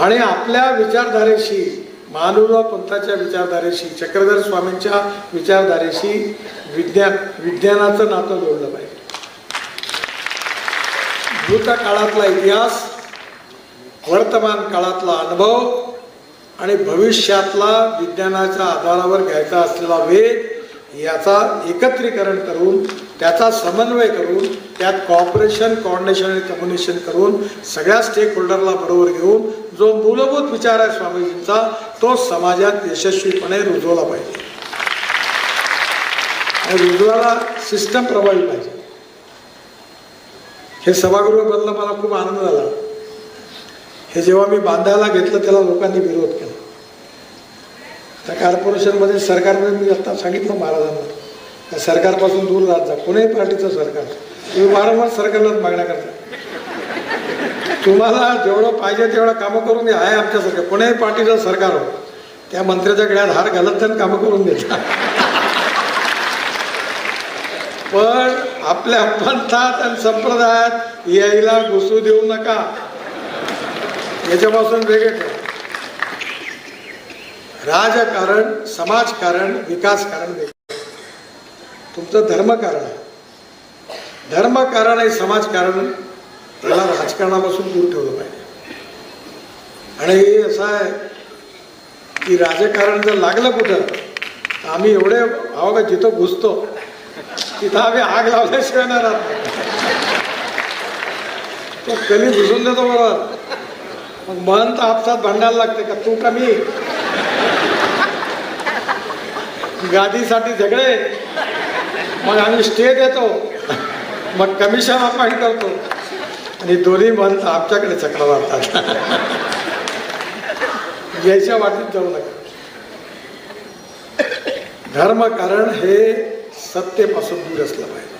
आणि आपल्या विचारधारेशी महानुभाव पंथाच्या विचारधारेशी चक्रधर स्वामींच्या विचारधारेशी विज्ञान विज्ञानाचं नातं जोडलं पाहिजे. भूतकाळातला इतिहास वर्तमान काळातला अनुभव आणि भविष्यातला विज्ञानाच्या आधारावर घ्यायचा असलेला वेध याचा एकत्रीकरण करून त्याचा समन्वय करून त्यात कॉपरेशन कॉर्डिनेशन आणि कम्युनिकेशन करून सगळ्या स्टेक होल्डरला बरोबर घेऊन जो मूलभूत विचार आहे स्वामीजींचा तो समाजात यशस्वीपणे रुजवला पाहिजे. आणि रुजवायला सिस्टम प्रभावी पाहिजे. हे सभागृह बनलं मला खूप आनंद झाला. हे जेव्हा मी बांधायला घेतलं त्याला लोकांनी विरोध केला. त्या कॉर्पोरेशनमध्ये सरकारमध्ये मी आत्ता सांगितलं महाराजांना त्या सरकारपासून दूर राहत जा. कोणीही पार्टीचं सरकार. तुम्ही वारंवार सरकारलाच मागण्या करता. तुम्हाला जेवढं पाहिजे तेवढं कामं करून द्या आहे आमच्यासारखं. कोणीही पार्टीचं सरकार हो त्या मंत्र्याच्या गळ्यात हार घालत त्यांनी कामं करून द्यायचा पण आपल्या पंथात आणि संप्रदायात यायला घुसू देऊ नका. याच्यापासून वेगळे ठेवा राजकारण समाजकारण विकासकारण वेगळं तुमचं धर्मकारण आहे. धर्मकारण आणि समाजकारण याला राजकारणापासून दूर ठेवलं पाहिजे. आणि हे असं आहे की राजकारण जर लागलं कुठं तर आम्ही एवढे अहो का जिथं घुसतो तिथं आम्ही आग लावल्याशिवाय नाही राहत. तो कधी घुसून देतो बरोबर मग मन तर आपसात भांडायला लागते का? तू कमी गादीसाठी झगडे. मग आम्ही स्टे देतो. मग कमिशन अपॉइंट करतो. आणि दोन्ही मन आमच्याकडे चक्र मारतात याच्या वाटेत जाऊ नका. धर्मकारण हे सत्तेपासून दूर असलं पाहिजे.